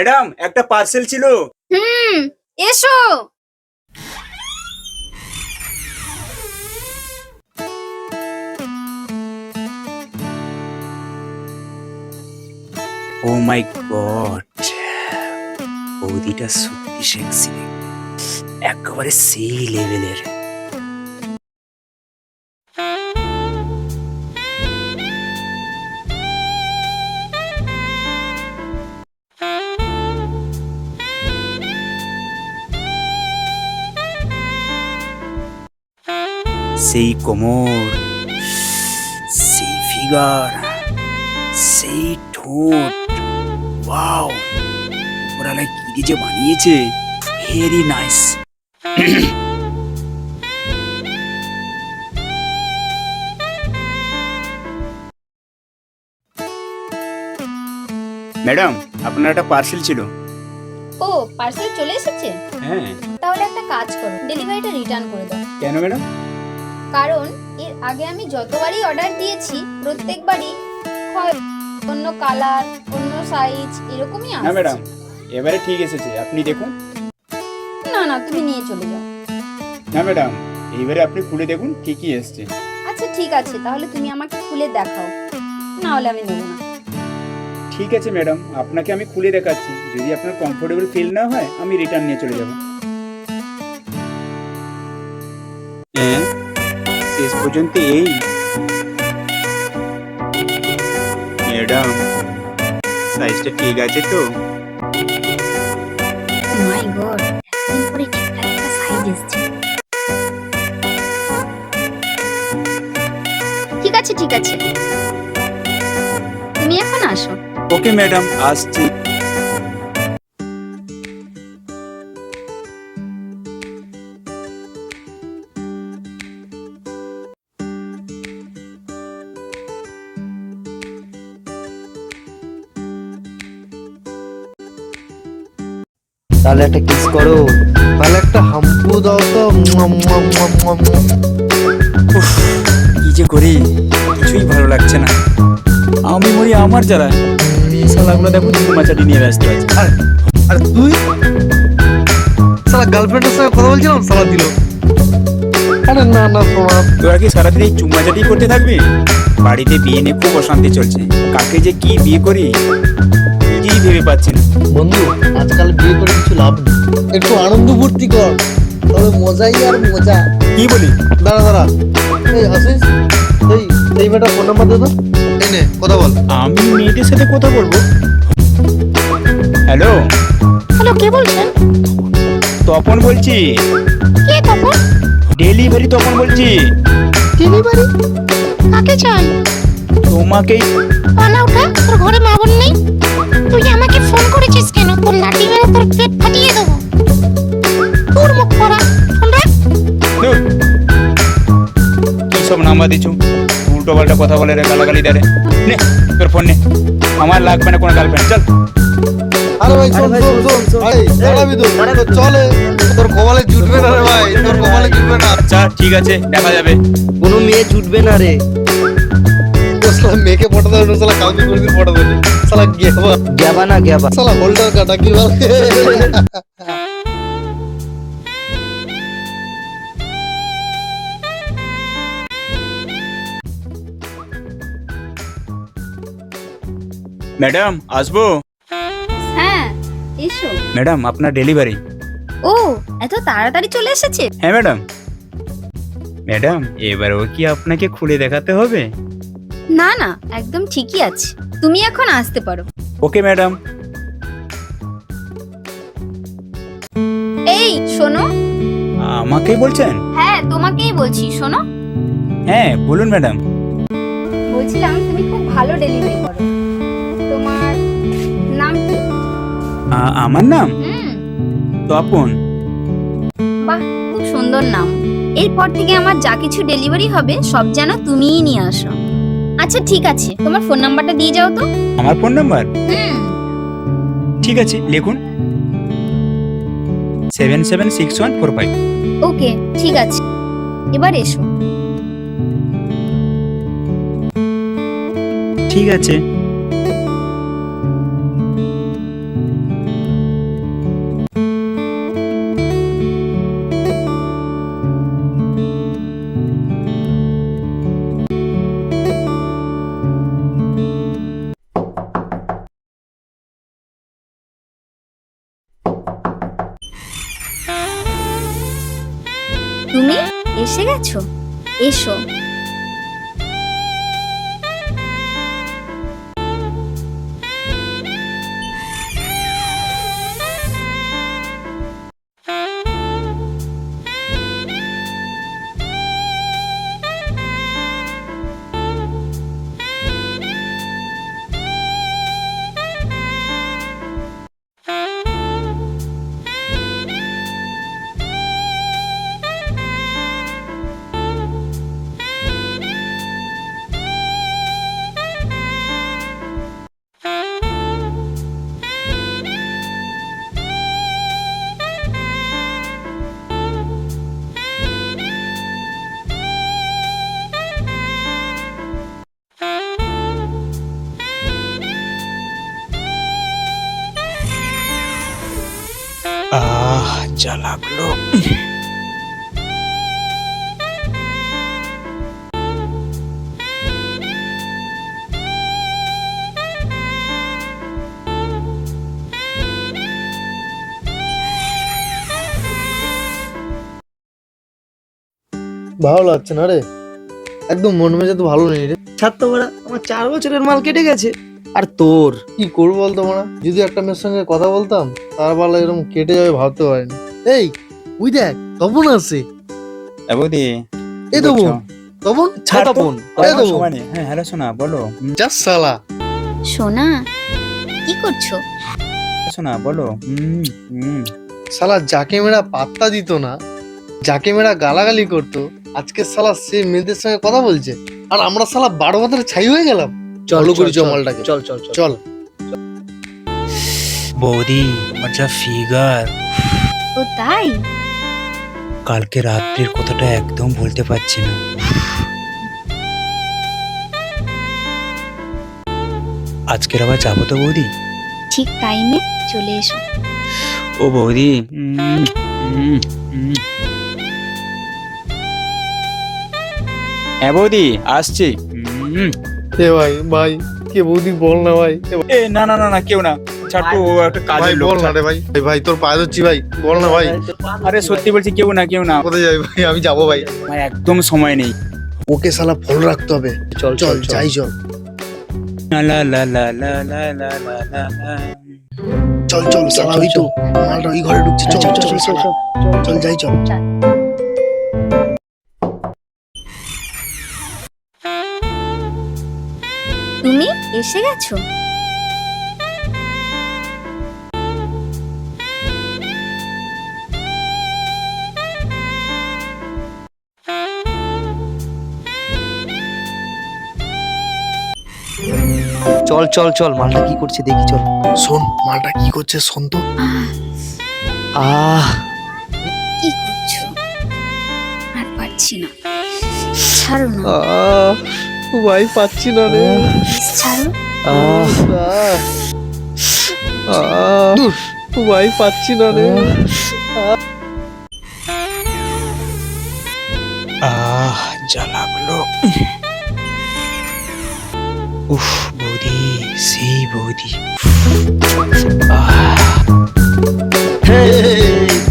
Madam একটা parcel ছিল। হুম এসো। ও মাই গড বৌদিটা সত্যি সেক্সি একেবারে সেই লেভেলের সেই কোমর সেই ফিগার সেই ঠোঁট ওয়াও ওরালায় কি যে বানিয়েছে ভেরি নাইস ম্যাডাম আপনার একটা পার্সেল ছিল। ও পার্সেল চলে এসেছে? হ্যাঁ। তাহলে একটা কাজ করো ডেলিভারিটা রিটার্ন করে দাও। কেন ম্যাডাম? কারণ এর আগে আমি যতবারই অর্ডার দিয়েছি প্রত্যেকবারই হয় অন্য কালার অন্য সাইজ এরকমই হ্যাঁ আসছে। ম্যাডাম এবারে ঠিক এসেছে আপনি দেখুন। না না তুমি নিয়ে চলে যাও। না ম্যাডাম এইবারে আপনি খুলে দেখুন ঠিকই এসছে। আচ্ছা ঠিক আছে তাহলে তুমি আমাকে খুলে দেখাও। না হলে আমি নেব না। ঠিক আছে ম্যাডাম আপনাকে আমি খুলে দেখাচ্ছি। যদি আপনার কমফোর্টেবল ফিল না হয় আমি রিটার্ন নিয়ে চলে যাব। পর্যন্ত এই। ম্যাডাম সাইজটা ঠিক আছে তো? মাই গড পরে ঠিকঠাক একটা সাইজ এসেছে। ঠিক আছে ঠিক আছে। তুমি এখন আসো। ওকে ম্যাডাম আসছি। তাহলে একটা কিস করো। তাহলে একটা হাম্পু দাও তো। উফ, কি যে করি কিছুই ভালো লাগছে না। আমি মরি আমার যারা শালাগুলো দেখো মাচাটি নিয়ে ব্যস্ত আছে। আরে আরে তুই? সালা গার্লফ্রেন্ডের সঙ্গে কথা বলছিলাম সালা দিল। আরে না না তোমার। তোরা কি সারাদিন এই চুমাচাটি করতে থাকবি? বাড়িতে বিয়ে নিয়ে খুব অশান্তি চলছে। কাকে যে কি বিয়ে করি? ভেবে পাচ্ছি না। বন্ধু আজকাল বিয়ে করে কিছু লাভ নেই। একটু আনন্দ ফুর্তি কর। তবে মজাই আর মজা। কি বলি? দাঁড়া দাঁড়া। এই আসিস এই এই বেটা ফোন নাম্বার দে তো। এই নে কথা বল। আমি মেয়েদের সাথে কথা বলব। হ্যালো হ্যালো কে বলছেন? তপন বলছি। কে তপন? ডেলিভারি তপন বলছি। ডেলিভারি কাকে চাই? তোমাকেই পালা ওঠা তোর ঘরে মা বোন নেই? নাম্বার দিচ্ছ? উল্টো পাল্টা কথা বলে রে গালাগালি দেয় রে। নে তোর ফোন নে। আমার লাগবে না কোনো গার্লফ্রেন্ড চল। আরে ভাই শোন শোন শোন আরে দাঁড়াবি তো। তো চলে তোর কপালে জুটবে না রে ভাই তোর কপালে জুটবে না। আচ্ছা ঠিক আছে দেখা যাবে। কোনো মেয়ে জুটবে না রে। সালা মেয়েকে ফটো দেবে না সালা কাউকে ফটো দেবে সালা গেবা। গ্যাবা না গ্যাবা সালা হোল্ডার কাটা কি বলে ম্যাডাম আসব? হ্যাঁ এসো। ম্যাডাম আপনার ডেলিভারি। ও এত তাড়াতাড়ি চলে এসেছে? হ্যাঁ ম্যাডাম। ম্যাডাম এবার ও কি আপনাকে খুলে দেখাতে হবে? না না একদম ঠিকই আছে। তুমি এখন আসতে পারো। Okay madam. এই শোনো। আমাকেই বলছেন? হ্যাঁ তোমাকেই বলছি শোনো। হ্যাঁ বলুন ম্যাডাম। বলছিলাম তুমি খুব ভালো ডেলিভারি করো। আমার নাম? হুম তপন বাহ খুব সুন্দর নাম। এরপর থেকে আমার যা কিছু ডেলিভারি হবে সব যেন তুমিই নিয়ে আসো। আচ্ছা ঠিক আছে। তোমার ফোন নাম্বারটা দিয়ে যাও তো। আমার ফোন নাম্বার? হুম। ঠিক আছে লিখুন। Seven seven six one four five. Okay ঠিক আছে। এবার এসো। ঠিক আছে। তুমি এসে গেছো? এসো। যা লাগল। ভালো লাগছে না রে? একদম মন মেজাজ তো ভালো নেই রে। ছাড় তো বড়া আমার চার বছরের মাল কেটে গেছে। আর তোর? কি করব বলতো মারা যদি একটা মেয়ের সঙ্গে কথা বলতাম তার বেলা এরকম কেটে যাবে ভাবতে পারিনি। এই ওই দেখ তপন আছে। এই তপন ছাড় তপন এই তো হ্যাঁ হ্যালো শোনা বলো। সালা সোনা কি করছ? শোনা বলো। হুম হুম যাকে মেরা পাত্তা দিত না যাকে মেরা গালাগালি করতো আজকে শালা সে মেয়েদের সঙ্গে কথা বলছে। আর আমরা সালা বারো বছর ছাই হয়ে গেলাম। চলো করি জমালটাকে। চল চল চল। চল। বৌদি যা ফিগার তাই? কালকে রাত্রির কথাটা একদম বলতে পারছি না। আজকের আবার যাব তো বৌদি? ঠিক টাইমে চলে এসো। ও বৌদি। হ্যাঁ বৌদি আসছি। এ ভাই ভাই কে বৌদি বল না ভাই। এ এ না না না না কেউ না। ছাটু ও একটা ভাই কাজের লোক বল না রে ভাই। ভাই তোর পায়ে ধরছি ভাই বল না ভাই। আরে সত্যি বলছি কেউ না কেউ না। কোথায় যাই ভাই? আমি যাব ভাই। ভাই একদম সময় নেই। ওকে শালা ফল রাখতে হবে। চল চল যাই চল। লা লা লা লা লা লা লা। চল চল শালা ওই তো। মালটা ওই ঘরে ঢুকছে। চল চল চল শালা। চল যাই চল। তুমি এসে গেছো? চল চল চল মালটা কি করছে দেখি চল। শোন মালটা কি করছে শোন তো। আহ। কি করছ আর পারছি না। ছাড়ো না। ভাই পাচ্ছি না রে। ছাড়ো। আহ। আহ, ভাই পাচ্ছি না রে। আহ যা লাগল উফ বৌদি সেই বৌদি।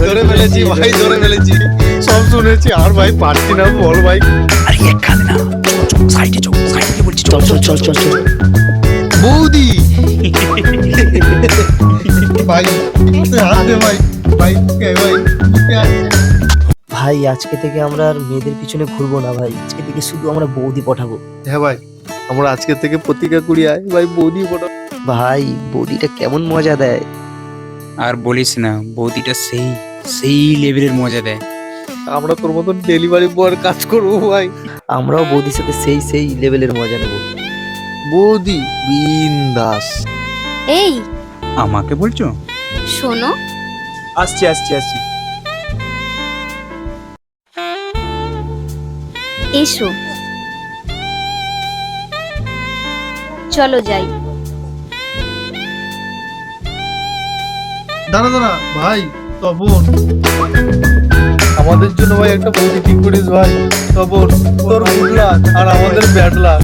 ধরে ফেলেছি ভাই ধরে ফেলেছি। সব শুনেছি আর ভাই পারছি না বল ভাই। আরে না সাইডে চল সাইডে বলছি চল চল চল চল চল। বৌদি। ভাই হাত ভাই ভাই ভাই। ভাই আজকে থেকে আমরা আর মেয়েদের পিছনে ঘুরবো না ভাই। আজকে থেকে শুধু আমরা বৌদি পাঠাবো। হ্যাঁ ভাই। আমরা আজকে থেকে প্রতিজ্ঞা করি আয় ভাই বৌদি ফটো ভাই বৌদিটা কেমন মজা দেয়? আর বলিস না বৌদিটা সেই সেই লেভেলের মজা দেয়। আমরা তোর মতন ডেলিভারি বয়ের কাজ করব ভাই। আমরাও বৌদির সাথে সেই সেই লেভেলের মজা নেব। বৌদি বিন্দাস। এই। আমাকে বলছো? শোনো। আসছি আসছি আসছি। এসো। চলো যাই। দাঁড়া দাঁড়া ভাই তপন। আমাদের জন্য ভাই একটা বৌদি ঠিক করিস ভাই। তপন তোর আর আমাদের ব্যাড লাক